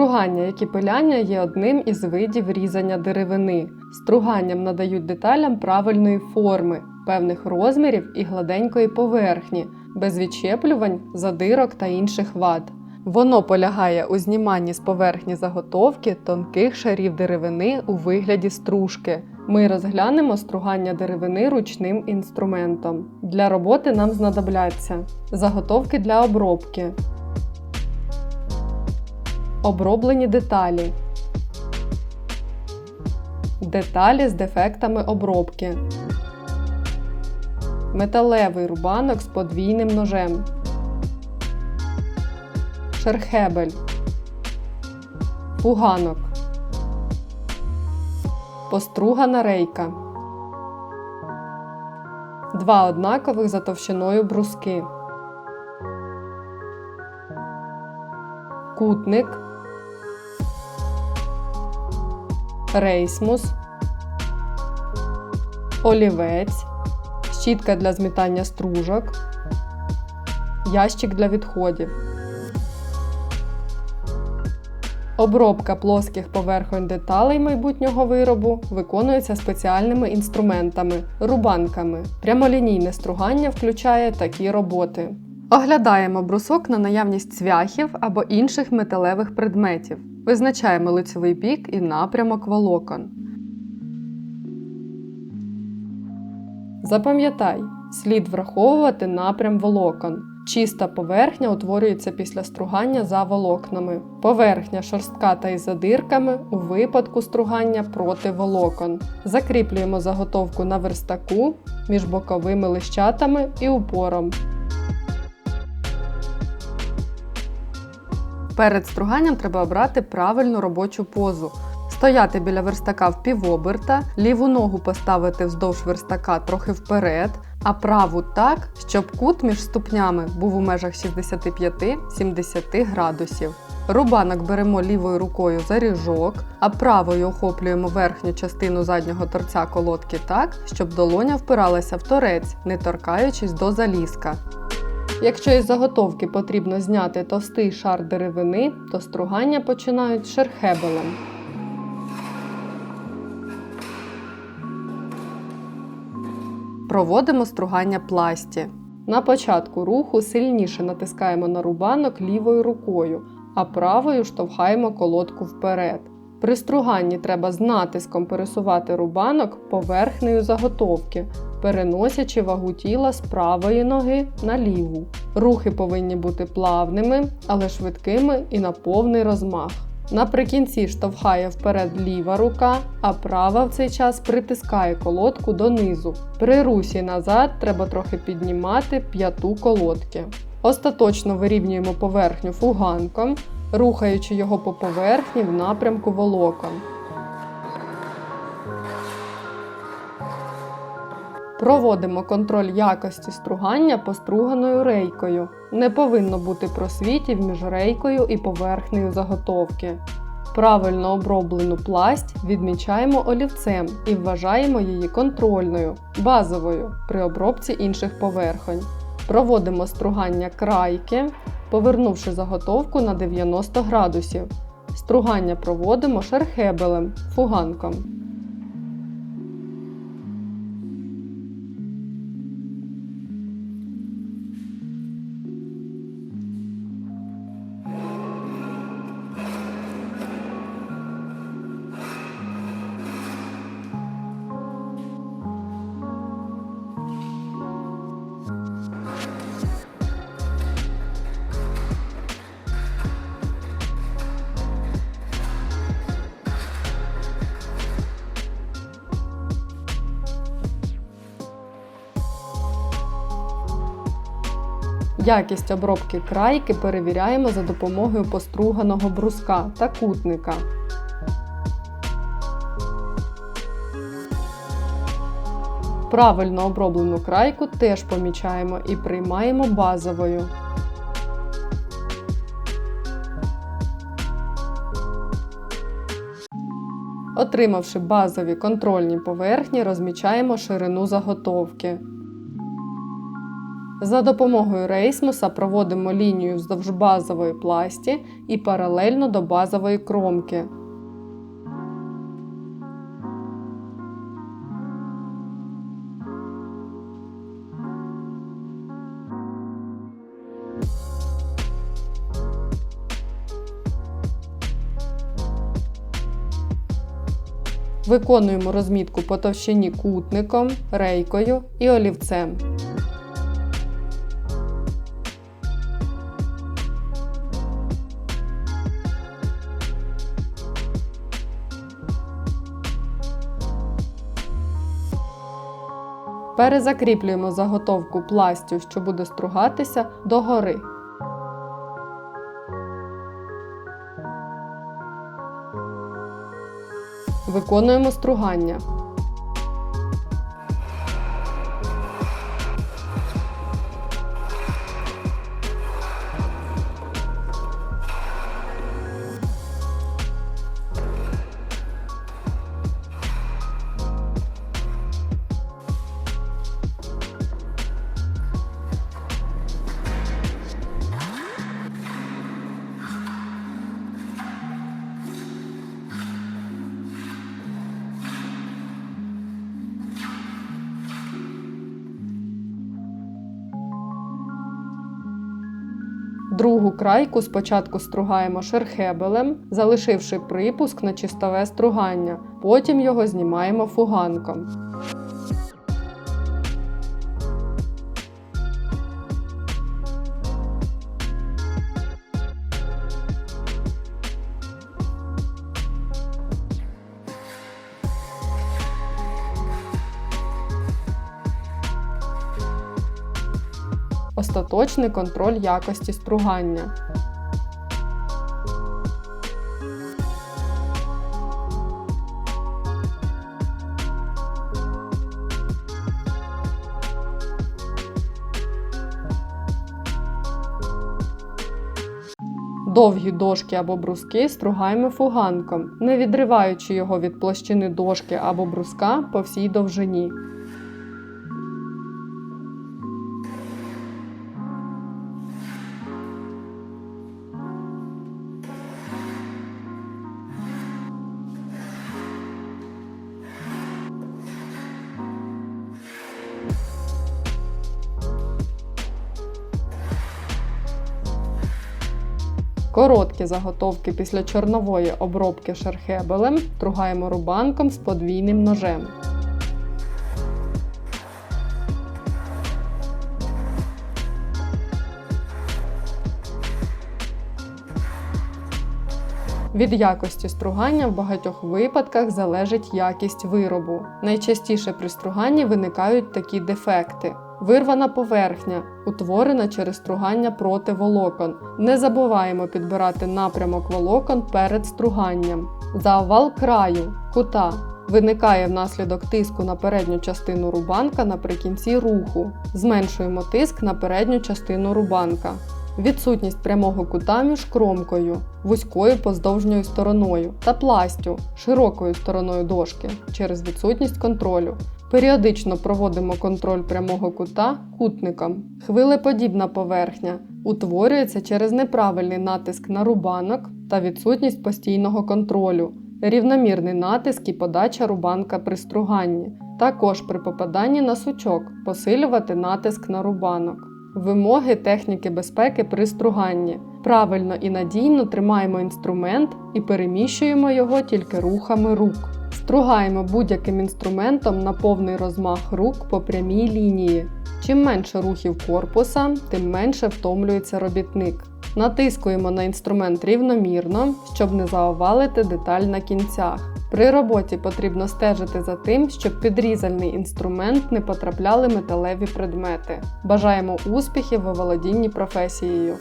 Стругання, як і пиляння, є одним із видів різання деревини. Струганням надають деталям правильної форми, певних розмірів і гладенької поверхні, без відчеплювань, задирок та інших вад. Воно полягає у зніманні з поверхні заготовки тонких шарів деревини у вигляді стружки. Ми розглянемо стругання деревини ручним інструментом. Для роботи нам знадобляться заготовки для обробки, оброблені деталі, деталі з дефектами обробки, металевий рубанок з подвійним ножем. Шерхебель, фуганок, постругана рейка, два однакових за товщиною бруски, кутник, рейсмус, олівець, щітка для змітання стружок, ящик для відходів. Обробка плоских поверхонь деталей майбутнього виробу виконується спеціальними інструментами рубанками. Прямолінійне стругання включає такі роботи. Оглядаємо брусок на наявність цвяхів або інших металевих предметів. Визначаємо лицевий бік і напрямок волокон. Запам'ятай, слід враховувати напрям волокон. Чиста поверхня утворюється після стругання за волокнами. Поверхня шорстка та із задирками у випадку стругання проти волокон. Закріплюємо заготовку на верстаку між боковими лищатами і упором. Перед струганням треба обрати правильну робочу позу. Стояти біля верстака в півоберта, ліву ногу поставити вздовж верстака трохи вперед, а праву так, щоб кут між ступнями був у межах 65-70 градусів. Рубанок беремо лівою рукою за ріжок, а правою охоплюємо верхню частину заднього торця колодки так, щоб долоня впиралася в торець, не торкаючись до залізка. Якщо із заготовки потрібно зняти товстий шар деревини, то стругання починають шерхебелем. Проводимо стругання пласті. На початку руху сильніше натискаємо на рубанок лівою рукою, а правою штовхаємо колодку вперед. При струганні треба з натиском пересувати рубанок поверхнею заготовки, переносячи вагу тіла з правої ноги на ліву. Рухи повинні бути плавними, але швидкими і на повний розмах. Наприкінці штовхає вперед ліва рука, а права в цей час притискає колодку донизу. При русі назад треба трохи піднімати п'яту колодки. Остаточно вирівнюємо поверхню фуганком, рухаючи його по поверхні в напрямку волокон. Проводимо контроль якості стругання поструганою рейкою. Не повинно бути просвітів між рейкою і поверхнею заготовки. Правильно оброблену пласть відмічаємо олівцем і вважаємо її контрольною, базовою при обробці інших поверхонь. Проводимо стругання крайки, повернувши заготовку на 90 градусів. Стругання проводимо шерхебелем, фуганком. Якість обробки крайки перевіряємо за допомогою поструганого бруска та кутника. Правильно оброблену крайку теж помічаємо і приймаємо базовою. Отримавши базові контрольні поверхні, розмічаємо ширину заготовки. За допомогою рейсмуса проводимо лінію вздовж базової пласті і паралельно до базової кромки. Виконуємо розмітку по товщині кутником, рейкою і олівцем. Перезакріплюємо заготовку пластю, що буде стругатися догори. Виконуємо стругання. Другу крайку спочатку стругаємо шерхебелем, залишивши припуск на чистове стругання. Потім його знімаємо фуганком. Остаточний контроль якості стругання. Довгі дошки або бруски стругаємо фуганком, не відриваючи його від площини дошки або бруска по всій довжині. Короткі заготовки після чорнової обробки шерхебелем стругаємо рубанком з подвійним ножем. Від якості стругання в багатьох випадках залежить якість виробу. Найчастіше при струганні виникають такі дефекти. Вирвана поверхня, утворена через стругання проти волокон. Не забуваємо підбирати напрямок волокон перед струганням. Завал краю, кута. Виникає внаслідок тиску на передню частину рубанка наприкінці руху. Зменшуємо тиск на передню частину рубанка. Відсутність прямого кута між кромкою, вузькою поздовжньою стороною та пластю широкою стороною дошки через відсутність контролю. Періодично проводимо контроль прямого кута кутником. Хвилеподібна поверхня утворюється через неправильний натиск на рубанок та відсутність постійного контролю, рівномірний натиск і подача рубанка при струганні. Також при попаданні на сучок посилювати натиск на рубанок. Вимоги техніки безпеки при струганні. Правильно і надійно тримаємо інструмент і переміщуємо його тільки рухами рук. Стругаємо будь-яким інструментом на повний розмах рук по прямій лінії. Чим менше рухів корпуса, тим менше втомлюється робітник. Натискуємо на інструмент рівномірно, щоб не заовалити деталь на кінцях. При роботі потрібно стежити за тим, щоб підрізальний інструмент не потрапляли металеві предмети. Бажаємо успіхів у володінні професією!